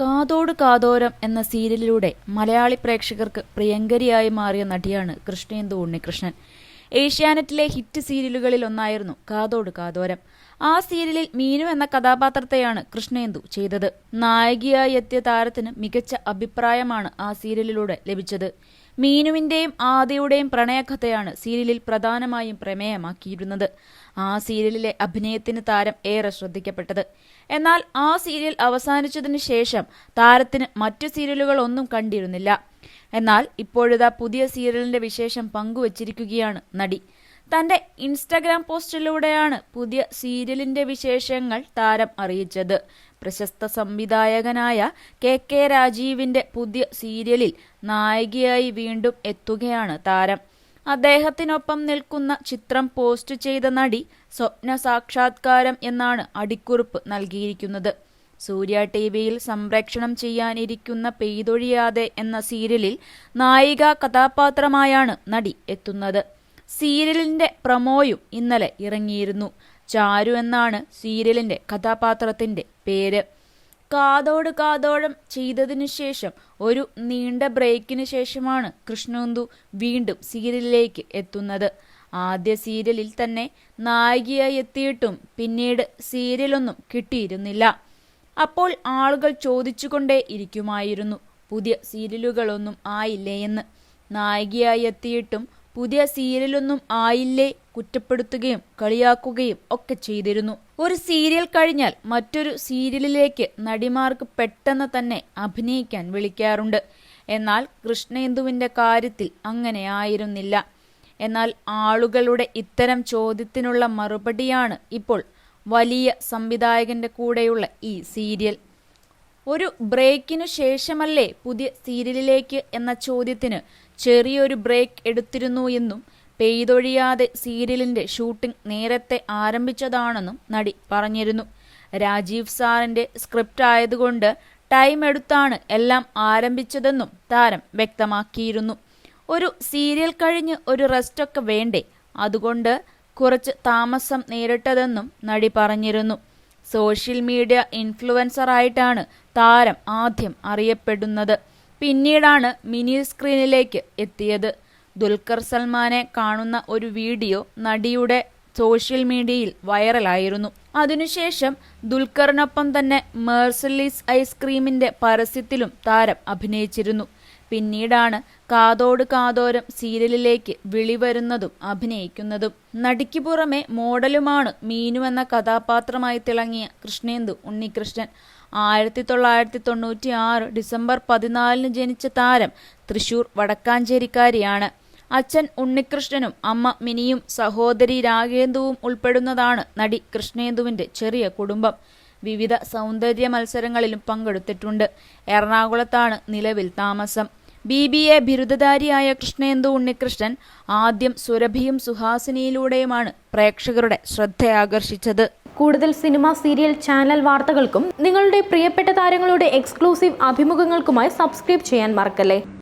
കാതോട് കാതോരം എന്ന സീരിയലിലൂടെ മലയാളി പ്രേക്ഷകർക്ക് പ്രിയങ്കരിയായി മാറിയ നടിയാണ് കൃഷ്ണേന്ദു ഉണ്ണികൃഷ്ണൻ. ഏഷ്യാനെറ്റിലെ ഹിറ്റ് സീരിയലുകളിൽ ഒന്നായിരുന്നു കാതോട് കാതോരം. ആ സീരിയലിൽ മീനു എന്ന കഥാപാത്രത്തെയാണ് കൃഷ്ണേന്ദു ചെയ്തത്. നായികയായി എത്തിയ താരത്തിന് മികച്ച അഭിപ്രായമാണ് ആ സീരിയലിലൂടെ ലഭിച്ചത്. മീനുവിന്റെയും ആദയുടെയും പ്രണയകഥയാണ് സീരിയലിൽ പ്രധാനമായും പ്രമേയമാക്കിയിരുന്നത്. ആ സീരിയലിലെ അഭിനയത്തിന് താരം ഏറെ ശ്രദ്ധിക്കപ്പെട്ടത്. എന്നാൽ ആ സീരിയൽ അവസാനിച്ചതിനു ശേഷം താരത്തിന് മറ്റു സീരിയലുകളൊന്നും കണ്ടിരുന്നില്ല. എന്നാൽ ഇപ്പോഴിതാ പുതിയ സീരിയലിന്റെ വിശേഷം പങ്കുവച്ചിരിക്കുകയാണ് നടി. തന്റെ ഇൻസ്റ്റഗ്രാം പോസ്റ്റിലൂടെയാണ് പുതിയ സീരിയലിന്റെ വിശേഷങ്ങൾ താരം അറിയിച്ചത്. പ്രശസ്ത സംവിധായകനായ കെ കെ രാജീവിന്റെ പുതിയ സീരിയലിൽ നായികയായി വീണ്ടും എത്തുകയാണ് താരം. അദ്ദേഹത്തിനൊപ്പം നിൽക്കുന്ന ചിത്രം പോസ്റ്റ് ചെയ്ത നടി സ്വപ്ന സാക്ഷാത്കാരം എന്നാണ് അടിക്കുറിപ്പ് നൽകിയിരിക്കുന്നത്. സൂര്യ ടി വിയിൽ സംപ്രേക്ഷണം ചെയ്യാനിരിക്കുന്ന പെയ്തൊഴിയാതെ എന്ന സീരിയലിൽ നായിക കഥാപാത്രമായാണ് നടി എത്തുന്നത്. സീരിയലിന്റെ പ്രമോയും ഇന്നലെ ഇറങ്ങിയിരുന്നു. ചാരു എന്നാണ് സീരിയലിന്റെ കഥാപാത്രത്തിന്റെ പേര്. കാതോട് കാതോളം ചെയ്തതിനു ശേഷം ഒരു നീണ്ട ബ്രേക്കിന് ശേഷമാണ് കൃഷ്ണന്തു വീണ്ടും സീരിയലിലേക്ക് എത്തുന്നത്. ആദ്യ സീരിയലിൽ തന്നെ നായികയായി എത്തിയിട്ടും പിന്നീട് സീരിയലൊന്നും കിട്ടിയിരുന്നില്ല. അപ്പോൾ ആളുകൾ ചോദിച്ചുകൊണ്ടേ ഇരിക്കുമായിരുന്നു പുതിയ സീരിയലുകളൊന്നും ആയില്ലേ എന്ന്. നായികയായി എത്തിയിട്ടും പുതിയ സീരിയലൊന്നും ആയില്ലേ? കുറ്റപ്പെടുത്തുകയും കളിയാക്കുകയും ഒക്കെ ചെയ്തിരുന്നു. ഒരു സീരിയൽ കഴിഞ്ഞാൽ മറ്റൊരു സീരിയലിലേക്ക് നടിമാർക്ക് പെട്ടെന്ന് തന്നെ അഭിനയിക്കാൻ വിളിക്കാറുണ്ട്. എന്നാൽ കൃഷ്ണേന്ദുവിന്റെ കാര്യത്തിൽ അങ്ങനെ ആയിരുന്നില്ല. എന്നാൽ ആളുകളുടെ ഇത്തരം ചോദ്യത്തിനുള്ള മറുപടിയാണ് ഇപ്പോൾ വലിയ സംവിധായകന്റെ കൂടെയുള്ള ഈ സീരിയൽ. ഒരു ബ്രേക്കിനു ശേഷമല്ലേ പുതിയ സീരിയലിലേക്ക് എന്ന ചോദ്യത്തിന് ചെറിയൊരു ബ്രേക്ക് എടുത്തിരുന്നു എന്നും പെയ്തൊഴിയാതെ സീരിയലിന്റെ ഷൂട്ടിംഗ് നേരത്തെ ആരംഭിച്ചതാണെന്നും നടി പറഞ്ഞിരുന്നു. രാജീവ് സാറിന്റെ സ്ക്രിപ്റ്റ് ആയതുകൊണ്ട് ടൈം എടുത്താണ് എല്ലാം ആരംഭിച്ചതെന്നും താരം വ്യക്തമാക്കിയിരുന്നു. ഒരു സീരിയൽ കഴിഞ്ഞ് ഒരു റെസ്റ്റൊക്കെ വേണ്ടേ? അതുകൊണ്ട് കുറച്ച് താമസം നേരിട്ടതെന്നും നടി പറഞ്ഞിരുന്നു. സോഷ്യൽ മീഡിയ ഇൻഫ്ലുവൻസറായിട്ടാണ് താരം ആദ്യം അറിയപ്പെടുന്നത്. പിന്നീടാണ് മിനി സ്ക്രീനിലേക്ക് എത്തിയത്. ദുൽഖർ സൽമാനെ കാണുന്ന ഒരു വീഡിയോ നടിയുടെ സോഷ്യൽ മീഡിയയിൽ വൈറലായിരുന്നു. അതിനുശേഷം ദുൽഖറിനൊപ്പം തന്നെ മേഴ്സലീസ് ഐസ്ക്രീമിന്റെ പരസ്യത്തിലും താരം അഭിനയിച്ചിരുന്നു. പിന്നീടാണ് കാതോട് കാതോരം സീരിയലിലേക്ക് വിളിവരുന്നതും അഭിനയിക്കുന്നതും. നടിക്ക് പുറമെ മോഡലുമാണ് മീനു എന്ന കഥാപാത്രമായി തിളങ്ങിയ കൃഷ്ണേന്ദു ഉണ്ണികൃഷ്ണൻ. ആയിരത്തി തൊള്ളായിരത്തി തൊണ്ണൂറ്റി ആറ് ഡിസംബർ പതിനാലിന് ജനിച്ച താരം തൃശൂർ വടക്കാഞ്ചേരിക്കാരിയാണ്. അച്ഛൻ ഉണ്ണികൃഷ്ണനും അമ്മ മിനിയും സഹോദരി രാഗേന്ദുവും ഉൾപ്പെടുന്നതാണ് നടി കൃഷ്ണേന്ദുവിന്റെ ചെറിയ കുടുംബം. വിവിധ സൗന്ദര്യ മത്സരങ്ങളിലും പങ്കെടുത്തിട്ടുണ്ട്. എറണാകുളത്താണ് നിലവിൽ താമസം. ബി ബി എ ബിരുദധാരിയായ കൃഷ്ണേന്ദു ഉണ്ണികൃഷ്ണൻ ആദ്യം സുരഭിയും സുഹാസിനിയിലൂടെയുമാണ് പ്രേക്ഷകരുടെ ശ്രദ്ധയാകർഷിച്ചത്. കൂടുതൽ സിനിമ സീരിയൽ ചാനൽ വാർത്തകൾക്കും നിങ്ങളുടെ പ്രിയപ്പെട്ട താരങ്ങളുടെ എക്സ്ക്ലൂസീവ് അഭിമുഖങ്ങൾക്കുമായി സബ്സ്ക്രൈബ് ചെയ്യാൻ മറക്കല്ലേ?